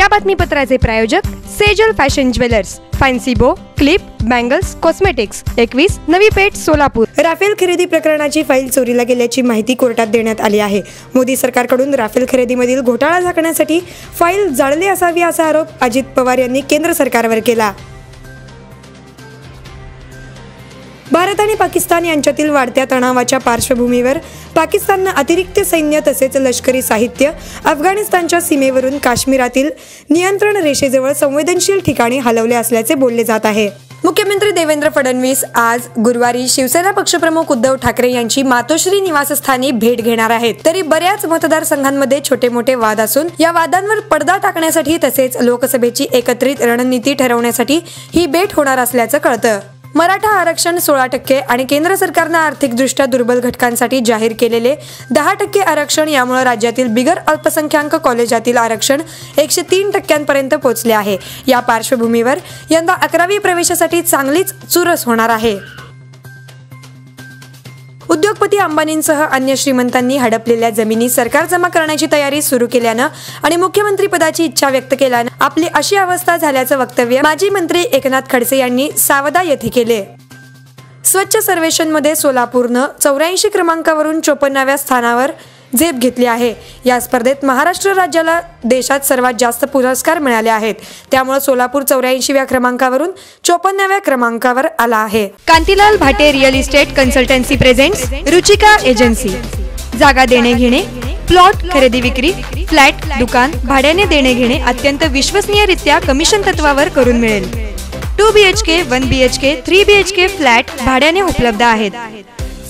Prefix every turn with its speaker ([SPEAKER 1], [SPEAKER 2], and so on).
[SPEAKER 1] या बातमीपत्राचे प्रायोजक Sejal fashion jewellers fancy bow clip bangles cosmetics एकवीस नवी पेठ सोलापूर. राफेल खरेदी प्रकरणाची फाईल चोरीला गेल्याची माहिती कोर्टात देण्यात आली आहे. मोदी सरकारकडून राफेल खरेदीमधील घोटाळा झाकण्यासाठी फाईल जाळली असावी असा आरोप अजित पवार यांनी केंद्र सरकारवर केला. भारत आणि पाकिस्तान यांच्यातील वाढत्या तणावाच्या पार्श्वभूमीवर पाकिस्ताननं अतिरिक्त सैन्य तसेच लष्करी साहित्य अफगाणिस्तानच्या सीमेवरून काश्मीरातील नियंत्रण रेषेजवळ संवेदनशील ठिकाणी हलवले असल्याचे बोलले जात आहे. मुख्यमंत्री देवेंद्र फडणवीस आज गुरुवारी शिवसेना पक्षप्रमुख उद्धव ठाकरे यांची मातोश्री निवासस्थानी भेट घेणार आहेत. तरी बऱ्याच मतदारसंघांमध्ये छोटे मोठे वाद असून या वादांवर पडदा टाकण्यासाठी तसेच लोकसभेची एकत्रित रणनीती ठरवण्यासाठी ही भेट होणार असल्याचं कळतं. मराठा आरक्षण सोळा टक्के आणि केंद्र सरकारनं आर्थिकदृष्ट्या दुर्बल घटकांसाठी जाहीर केलेले दहा टक्के आरक्षण यामुळे राज्यातील बिगर अल्पसंख्याक कॉलेजातील आरक्षण एकशे तीन टक्क्यांपर्यंत पोहोचले आहे. या पार्श्वभूमीवर यंदा अकरावी प्रवेशासाठी चांगलीच चुरस होणार आहे. उद्योगपती अंबानींसह अन्य श्रीमंतांनी हडपलेल्या जमिनी सरकार जमा करण्याची तयारी सुरू केल्यानं आणि मुख्यमंत्री पदाची इच्छा व्यक्त केल्यानं आपली अशी अवस्था झाल्याचं वक्तव्य माजी मंत्री एकनाथ खडसे यांनी सावदा येथे केले. स्वच्छ सर्वेक्षणमध्ये सोलापूरनं चौऱ्याऐंशी क्रमांकावरून चोपन्नाव्या स्थानावर झेप घेतली आहे. या स्पर्धेत महाराष्ट्र राज्याला देशात सर्वात जास्त पुरस्कार मिळाले आहेत. त्यामुळे सोलापूर चौऱ्याऐंशीव्या क्रमांकावरून चोपन्नाव्या क्रमांकावर आला आहे. Kantilal Bhate real estate consultancy presents Ruchika agency. जागा देणे घेणे प्लॉट खरेदी विक्री फ्लॅट दुकान भाड्याने देणे घेणे अत्यंत विश्वसनीयरित्या कमिशन तत्वावर करून मिळेल. Two B H K one B H K three B H K flat भाड्याने उपलब्ध आहेत.